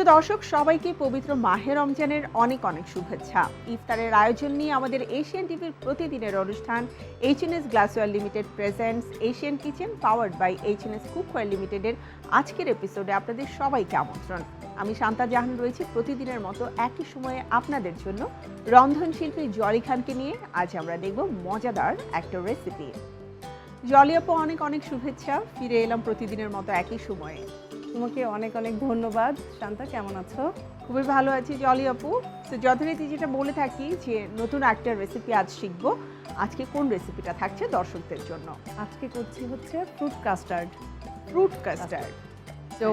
প্রিয় দর্শক, সবাইকে পবিত্র মাহে রমজানের অনেক অনেক শুভেচ্ছা। ইফতারের আয়োজন নিয়ে আমাদের এশিয়ান টিভির প্রতিদিনের অনুষ্ঠান HNS glassware limited presents Asian kitchen powered by HNS cookware লিমিটেডের আজকের এপিসোডে আপনাদের সবাইকে আমন্ত্রণ। আমি শান্তা জাহান রয়েছি প্রতিদিনের মতো একই সময়ে আপনাদের জন্য রন্ধনশিল্পী জলি খানকে নিয়ে। আজ আমরা দেখব মজাদার একটা রেসিপি জলি অনেক অনেক শুভেচ্ছা। ফিরে এলাম প্রতিদিনের মতো একই সময়ে। তোমাকে অনেক অনেক ধন্যবাদ। শান্তা কেমন আছো? খুবই ভালো আছি জলি আপু। তো যথারীতি যেটা বলে থাকি যে নতুন একটা রেসিপি আজ শিখব। আজকে কোন রেসিপিটা থাকছে দর্শকদের জন্য? আজকে করছি হচ্ছে ফ্রুট কাস্টার্ড ফ্রুট কাস্টার্ড তো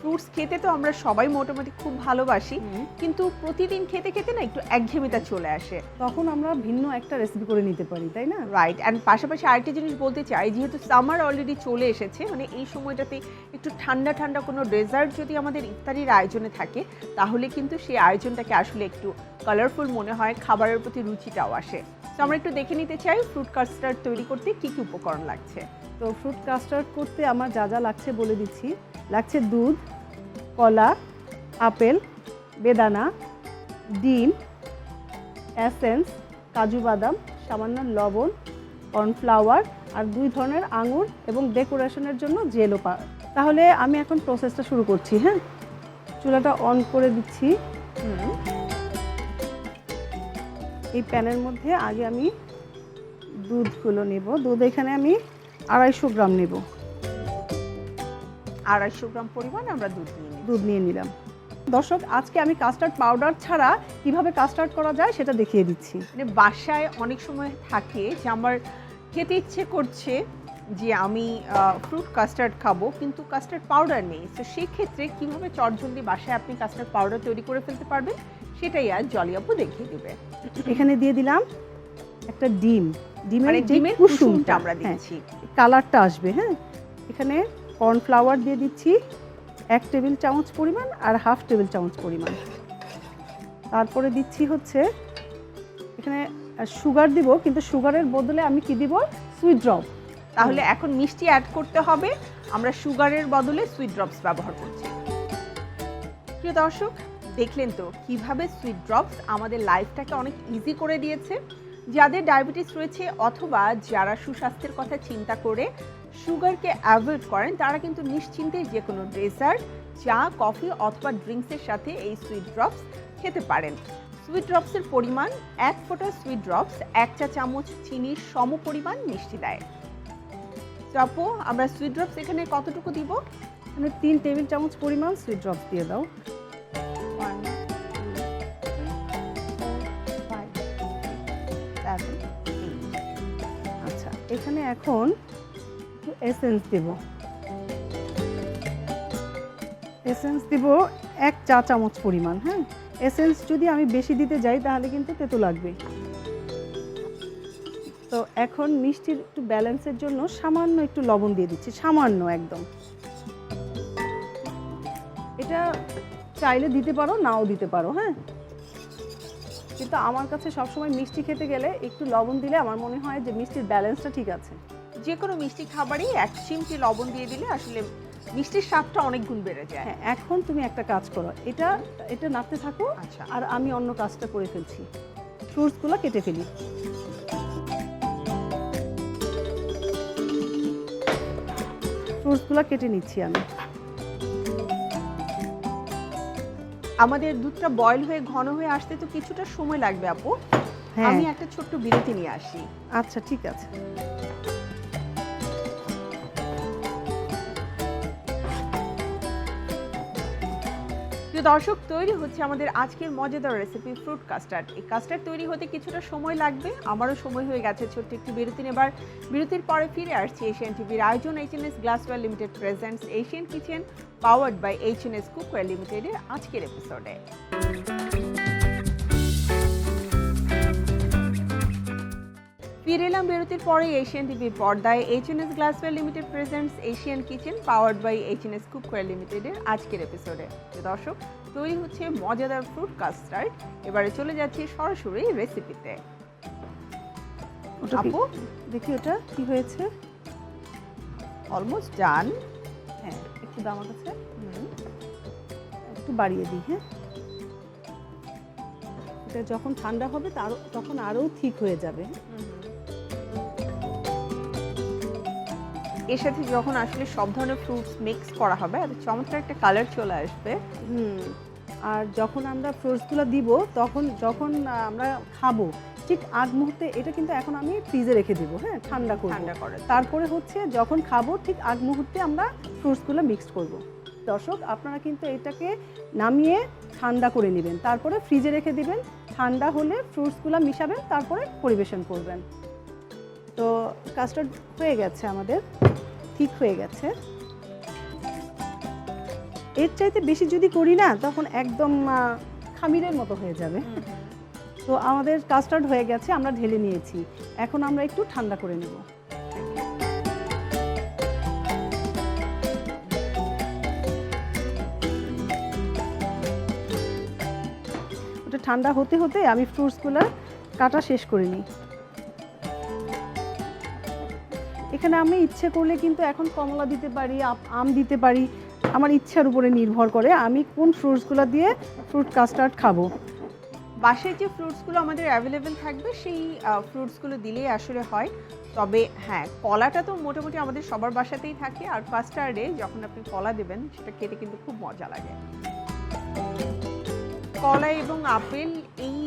ফ্রুটস খেতে তো আমরা সবাই মোটামুটি খুব ভালোবাসি কিন্তু প্রতিদিন খেতে খেতে না একটু একঘেয়েমিতা চলে আসে। তখন আমরা ভিন্ন একটা রেসিপি করে নিতে পারি তাই না? রাইট অ্যান্ড পাশাপাশি আরেকটা জিনিস বলতে চাই যেহেতু সামার অলরেডি চলে এসেছে মানে এই সময়টাতে একটু ঠান্ডা ঠান্ডা কোনো ডেজার্ট যদি আমাদের ইফতারির আয়োজনে থাকে তাহলে কিন্তু সেই আয়োজনটাকে আসলে একটু কালারফুল মনে হয় খাবারের প্রতি রুচিটাও আসে। তো আমরা একটু দেখে নিতে চাই ফ্রুট কাস্টার্ড তৈরি করতে কী কী উপকরণ লাগছে। তো ফ্রুট কাস্টার্ড করতে আমার যা যা লাগছে বলে দিচ্ছি। লাগছে দুধ, কলা, আপেল, বেদানা, ডিম অ্যাসেন্স কাজু বাদাম, সামান্য লবণ কর্নফ্লাওয়ার আর দুই ধরনের আঙুর এবং ডেকোরেশনের জন্য জেলো পা তাহলে আমি এখন প্রসেসটা শুরু করছি হ্যাঁ? চুলাটা অন করে দিচ্ছি। এই প্যানের মধ্যে আগে আমি দুধগুলো নেব। দুধ এখানে আমি আড়াইশো গ্রাম নেব। আড়াইশো গ্রাম পরিমাণ আমরা দুধ নিয়ে নিই দুধ নিয়ে নিলাম। দর্শক আজকে আমি কাস্টার্ড পাউডার ছাড়া কীভাবে কাস্টার্ড করা যায় সেটা দেখিয়ে দিচ্ছি। মানে বাসায় অনেক সময় থাকে যে আমার খেতে ইচ্ছে করছে যে আমি ফ্রুট কাস্টার্ড খাব কিন্তু কাস্টার্ড পাউডার নেই। তো সেক্ষেত্রে কীভাবে চটজলদি বাসায় আপনি কাস্টার্ড পাউডার তৈরি করে ফেলতে পারবেন সেটাই আজ জলি আপু দেখিয়ে দেবে। এখানে দিয়ে দিলাম একটা ডিম। ডিমের মানে যে ডিমের কুসুমটা কুসুমটা আমরা হ্যাঁ, দিচ্ছি। কালারটা আসবে হ্যাঁ। এখানে কর্নফ্লাওয়ার দিয়ে দিচ্ছি এক টেবিল চামচ পরিমাণ আর হাফ টেবিল চামচ পরিমাণ। তারপরে দিচ্ছি হচ্ছে এখানে সুগার দিব কিন্তু সুগারের বদলে আমি কি দিব? Sweet drop. তাহলে এখন মিষ্টি অ্যাড করতে হবে আমরা সুগারের বদলে সুইট ড্রপস ব্যবহার করছি। প্রিয় দর্শক দেখলেন তো কীভাবে সুইট ড্রপস আমাদের লাইফটাকে অনেক ইজি করে দিয়েছে? যাদের ডায়াবেটিস রয়েছে অথবা যারা সুস্বাস্থ্যের কথা চিন্তা করে সুগারকে অ্যাভয়েড করেন, তারা কিন্তু নিশ্চিন্তে যে কোনো ডেজার্ট, চা, কফি অথবা ড্রিঙ্কসের সাথে এই সুইট ড্রপস খেতে পারেন। সুইট ড্রপসের পরিমাণ, এক ফোঁটা সুইট ড্রপস, এক চা চামচ চিনির সম পরিমাণ মিষ্টি দেয়। আপু আমরা সুইট ড্রপস এখানে কতটুকু দিব? মানে তিন টেবিল চামচ পরিমাণ সুইট ড্রপস দিয়ে দাও। এখানে এসেন্স দেব। এসেন্স দিব এক চা চামচ পরিমাণ হ্যাঁ? এসেন্স যদি আমি বেশি দিতে যাই, তাহলে কিন্তু তেতো লাগবে তো এখন মিষ্টির একটু ব্যালেন্সের জন্য সামান্য একটু লবণ দিয়ে দিচ্ছি, সামান্য একদম। এটা চাইলে দিতে পারো, নাও দিতে পারো হ্যাঁ? কিন্তু আমার কাছে সবসময় মিষ্টি খেতে গেলে একটু লবণ দিলে আমার মনে হয় যে মিষ্টির ব্যালেন্সটা ঠিক আছে। যে কোনো মিষ্টি খাবারই এক চিমটি লবণ দিয়ে দিলে আসলে মিষ্টির স্বাদটা অনেক গুণ বেড়ে যায়। হ্যাঁ এখন তুমি একটা কাজ করো এটা এটা নাড়তে থাকো আচ্ছা। আর আমি অন্য কাজটা করে ফেলছি। ফ্রুটসগুলো কেটে ফেলি। ফ্রুটসগুলো কেটে নিচ্ছি আমি। আমাদের দুধটা বয়ল হয়ে ঘন হয়ে আসতে তো কিছুটা সময় লাগবে আপু। হ্যাঁ। আমি একটা ছোট্ট বিরতি নিয়ে আসি। আচ্ছা ঠিক আছে। প্রিয় দর্শক তৈরি হচ্ছে আমাদের আজকের মজাদার রেসিপি ফ্রুট কাস্টার্ড এই কাস্টার্ড তৈরি হতে কিছুটা সময় লাগবে আমারও সময় হয়ে গেছে ছোট্ট একটি বিরতি নেবার। বিরতির পরে ফিরে আসছি এশিয়ান টিভির আয়োজন HNS glassware limited presents Asian kitchen powered by HNS cookware লিমিটেডের আজকের এপিসোডে ফিরে এলাম বিরতির পরে এশিয়ান টিভির পর্দায়। HNS glassware limited presents Asian kitchen powered by HNS cookware লিমিটেডের আজকের এপিসোডে তো দর্শক তৈরি হচ্ছে মজাদার ফ্রুট কাস্টার্ড এবারে চলে যাচ্ছি সরাসরি রেসিপিতে আপু? দেখি ওটা কি হয়েছে। অলমোস্ট ডান একটু আমার কাছে একটু বাড়িয়ে দিই হ্যাঁ? এটা যখন ঠান্ডা হবে তার তখন আরও ঠিক হয়ে যাবে এর সাথে যখন আসলে সব ধরনের ফ্রুটস মিক্স করা হবে আর চমৎকার একটা কালার চলে আসবে। হুম আর যখন আমরা ফ্রুটসগুলো দিব তখন যখন আমরা খাব ঠিক আগ মুহূর্তে এটা কিন্তু এখন আমি ফ্রিজে রেখে দেবো হ্যাঁ ঠান্ডা করব। ঠান্ডা করে তারপরে হচ্ছে যখন খাব ঠিক আগ মুহূর্তে আমরা ফ্রুটসগুলো মিক্সড করব। দর্শক আপনারা কিন্তু এটাকে নামিয়ে ঠান্ডা করে নেবেন তারপরে ফ্রিজে রেখে দিবেন ঠান্ডা হলে ফ্রুটসগুলো মিশাবেন তারপরে পরিবেশন করবেন। তো কাস্টার্ড হয়ে গেছে আমাদের ঠিক হয়ে গেছে। এর চাইতে বেশি যদি করি না তখন একদম খামিরের মতো হয়ে যাবে। তো আমাদের কাস্টার্ড হয়ে গেছে, আমরা ঢেলে নিয়েছি। এখন আমরা একটু ঠান্ডা করে নেব। ওটা ঠান্ডা হতে হতে আমি ফ্রুটসগুলো কাটা শেষ করে নিই। এখানে আমি ইচ্ছে করলে কিন্তু এখন কমলা দিতে পারি, আম দিতে পারি। আমার ইচ্ছার উপরে নির্ভর করে আমি কোন ফ্রুটসগুলো দিয়ে ফ্রুট কাস্টার্ড খাব। বাসায় যে ফ্রুটসগুলো আমাদের অ্যাভেলেবেল থাকবে, সেই ফ্রুটসগুলো দিলেই আসলে হয়। তবে হ্যাঁ কলাটা তো মোটামুটি আমাদের সবার বাসাতেই থাকে। আর কাস্টার্ডে যখন আপনি কলা দেবেন, সেটা খেতে কিন্তু খুব মজা লাগে। কলা এবং আপেল, এই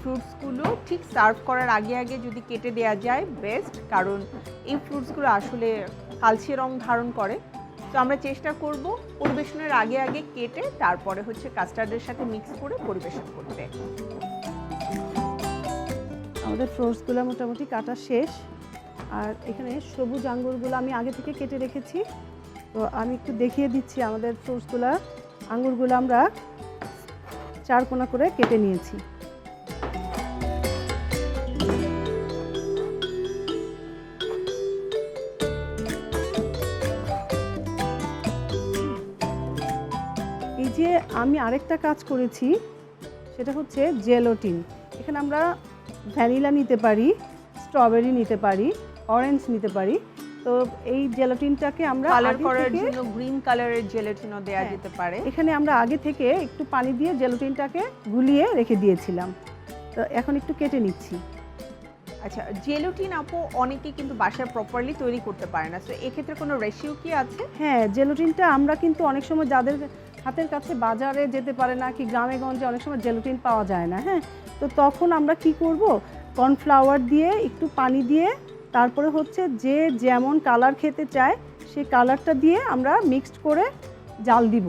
ফ্রুটসগুলো ঠিক সার্ভ করার আগে আগে যদি কেটে দেওয়া যায় বেস্ট কারণ এই ফ্রুটসগুলো আসলে কালচে রং ধারণ করে। তো আমরা চেষ্টা করব পরিবেশনের আগে আগে কেটে তারপরে হচ্ছে কাস্টার্ডের সাথে মিক্স করে পরিবেশন করতে। আমাদের ফ্রুটসগুলো মোটামুটি কাটা শেষ। আর এখানে সবুজ আঙ্গুরগুলো আমি আগে থেকে কেটে রেখেছি। তো আমি একটু দেখিয়ে দিচ্ছি আমাদের ফ্রুটসগুলো আঙ্গুরগুলো আমরা চার কোনা করে কেটে নিয়েছি। এই আমি আরেকটা কাজ করেছি সেটা হচ্ছে জেলোটিন। এখানে আমরা ভ্যানিলা নিতে পারি স্ট্রবেরি নিতে পারি অরেঞ্জ নিতে পারি। তো এই জেলাটিনটাকে আমরা কালার করার জন্য গ্রিন কালারের জেলেটিনও দেওয়া। যেতে পারে। এখানে আমরা আগে থেকে একটু পানি দিয়ে জেলাটিনটাকে গুলিয়ে রেখে দিয়েছিলাম। তো এখন একটু কেটে নিচ্ছি। আচ্ছা জেলোটিন আপু অনেকে কিন্তু বাসায় প্রপারলি তৈরি করতে পারে না। তো এক্ষেত্রে কোনো রেশিও কি আছে? হ্যাঁ জেলোটিনটা আমরা কিন্তু অনেক সময় যাদের হাতের কাছে বাজারে যেতে পারে না কি গ্রামে গঞ্জে অনেক সময় জেলোটিন পাওয়া যায় না হ্যাঁ? তো তখন আমরা কি করব? কর্নফ্লাওয়ার দিয়ে, একটু পানি দিয়ে, তারপরে হচ্ছে যে যেমন কালার খেতে চায় সেই কালারটা দিয়ে আমরা মিক্সড করে জাল দিব।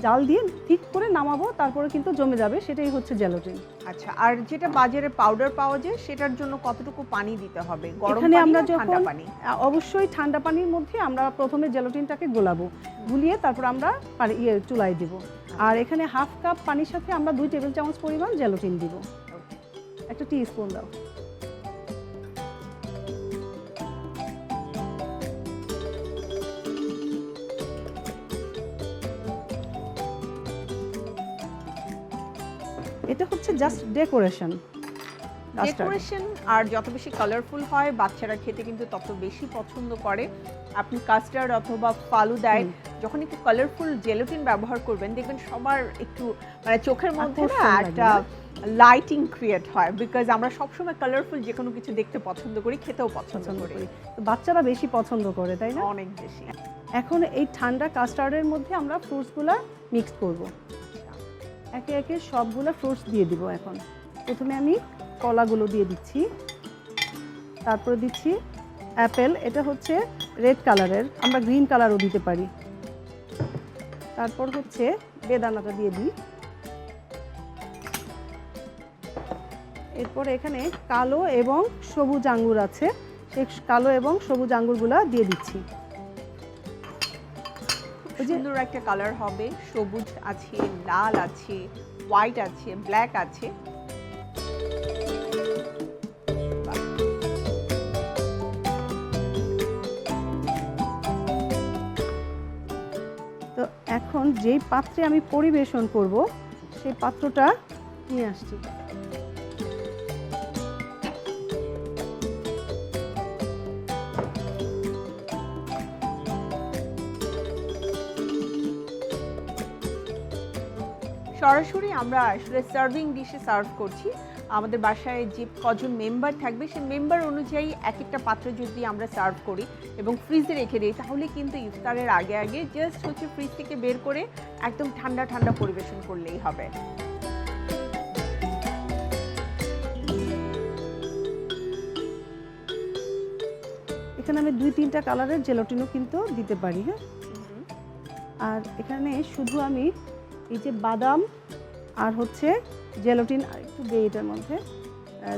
জাল দিয়ে ঠিক করে নামাবো তারপরে কিন্তু জমে যাবে সেটাই হচ্ছে জেলোটিন আচ্ছা আর যেটা বাজারে পাউডার পাওয়া যায় সেটার জন্য কতটুকু পানি দিতে হবে? এখানে আমরা ঠান্ডা যখন- পানি? অবশ্যই ঠান্ডা পানির মধ্যে আমরা প্রথমে জেলাটিনটাকে গোলাবো গুলিয়ে তারপর আমরা ইয়ে চুলায় দিব। আর এখানে হাফ কাপ পানির সাথে আমরা দুই টেবিল চামচ পরিমাণ জেলাটিন দিব। একটা টি স্পুন দাও। জাস্ট ডেকোরেশন ডেকোরেশন আর যত বেশি কালারফুল হয় বাচ্চারা খেতে কিন্তু তত বেশি পছন্দ করে। আপনি কাস্টার্ড অথবা ফালুদায় যখন একটু কালারফুল জেলোটিন ব্যবহার করবেন দেখবেন সবার একটু মানে চোখের মধ্যে না একটা লাইটিং ক্রিয়েট হয়। বিকজ আমরা সবসময় কালারফুল যে কোনো কিছু দেখতে পছন্দ করি খেতেও পছন্দ করি। বাচ্চারা বেশি পছন্দ করে তাই না? অনেক বেশি। এখন এই ঠান্ডা কাস্টার্ডের মধ্যে আমরা ফ্রুটসগুলো মিক্স করব। একে একে সবগুলো ফ্রুটস দিয়ে দিব এখন। প্রথমে আমি কলাগুলো দিয়ে দিচ্ছি। তারপরে দিচ্ছি অ্যাপেল এটা হচ্ছে রেড কালারের আমরা গ্রিন কালারও দিতে পারি। তারপর হচ্ছে বেদানাটা দিয়ে দিই। এরপর এখানে কালো এবং সবুজ আঙ্গুর আছে। সেই কালো এবং সবুজ আঙ্গুরগুলো দিয়ে দিচ্ছি। সুন্দর একটা কালার হবে। সবুজ আছে, লাল আছে হোয়াইট আছে ব্ল্যাক আছে। তো এখন যেই পাত্রে আমি পরিবেশন করব, সেই পাত্রটা নিয়ে আসছি। সরাসরি আমরা আসলে সার্ভিং ডিশে সার্ভ করছি। আমাদের বাসায় যে কজন মেম্বার থাকবে সেই মেম্বার অনুযায়ী এক একটা পাত্র যদি আমরা সার্ভ করি এবং ফ্রিজে রেখে দিই তাহলে কিন্তু ইফতারের আগে আগে জাস্ট হচ্ছে ফ্রিজ থেকে বের করে একদম ঠান্ডা ঠান্ডা পরিবেশন করলেই হবে। এখানে আমি দুই তিনটা কালারের জেলোটিনও কিন্তু দিতে পারি হ্যাঁ? আর এখানে শুধু আমি এই যে বাদাম আর হচ্ছে জেলোটিন একটু দিই এটার মধ্যে।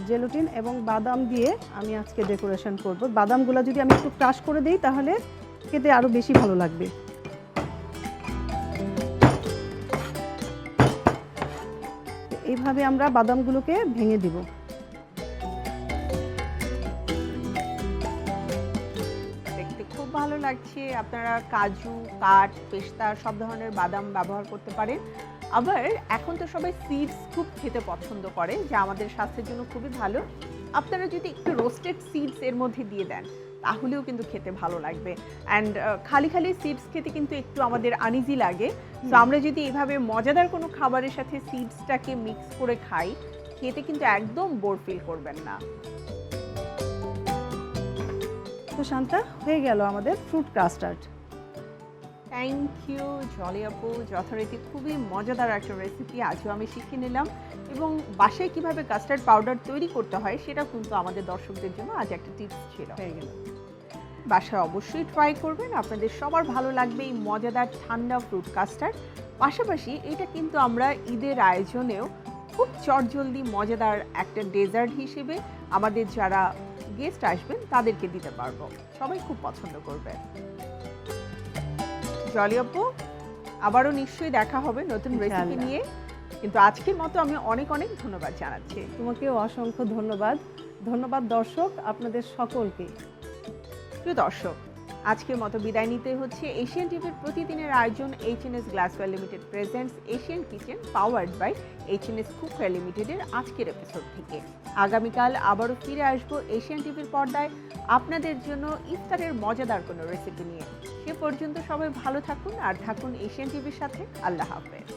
জেলোটিন এবং বাদাম দিয়ে আমি আজকে ডেকোরেশন করব। বাদামগুলো যদি আমি একটু ক্রাশ করে দিই, তাহলে খেতে আরও বেশি ভালো লাগবে। এইভাবে আমরা বাদামগুলোকে ভেঙে দিব। লাগছে আপনারা কাজু কাঠ পেস্তা সব ধরনের বাদাম ব্যবহার করতে পারেন। আবার এখন তো সবাই সিডস খুব খেতে পছন্দ করে যা আমাদের স্বাস্থ্যের জন্য খুবই ভালো। আপনারা যদি একটু রোস্টেড সিডস এর মধ্যে দিয়ে দেন তাহলেও কিন্তু খেতে ভালো লাগবে। অ্যান্ড খালি খালি সিডস খেতে কিন্তু একটু আমাদের আনইজি লাগে। তো আমরা যদি এভাবে মজাদার কোনো খাবারের সাথে সিডসটাকে মিক্স করে খাই খেতে কিন্তু একদম বোর ফিল করবেন না। শান্তা হয়ে গেল আমাদের fruit custard thank you Jolly আপু যথারীতি খুবই মজাদার একটা রেসিপি আজও আমি শিখে নিলাম এবং বাসায় কীভাবে কাস্টার্ড পাউডার তৈরি করতে হয় সেটা কিন্তু আমাদের দর্শকদের জন্য আজ একটা টিপস ছিল। হয়ে গেল। বাসায় অবশ্যই ট্রাই করবেন আপনাদের সবার ভালো লাগবে এই মজাদার ঠান্ডা ফ্রুট কাস্টার্ড পাশাপাশি এটা কিন্তু আমরা ঈদের আয়োজনেও খুব চটজলদি মজাদার একটা ডেজার্ট হিসেবে আমাদের যারা গেস্ট আসবেন তাদেরকে দিতে পারব। সবাই খুব পছন্দ করবে। জলি আপু আবারও নিশ্চয়ই দেখা হবে নতুন রেসিপি নিয়ে। কিন্তু আজকের মতো আমি অনেক অনেক ধন্যবাদ জানাচ্ছি। তোমাকেও অসংখ্য ধন্যবাদ। ধন্যবাদ দর্শক আপনাদের সকলকে। প্রিয় দর্শক আজকের মতো বিদায় নিতে হচ্ছে। এশিয়ান টিভির প্রতিদিনের আয়োজন H N S glassware limited presents Asian kitchen powered by H N S cookware লিমিটেডের আজকের এপিসোড থেকে। আগামীকাল আবারও ফিরে আসব এশিয়ান টিভির পর্দায়। আপনাদের জন্য ইফতারের মজাদার কোনো রেসিপি নিয়ে। সে পর্যন্ত সবাই ভালো থাকুন আর থাকুন এশিয়ান টিভির সাথে। আল্লাহ হাফেজ।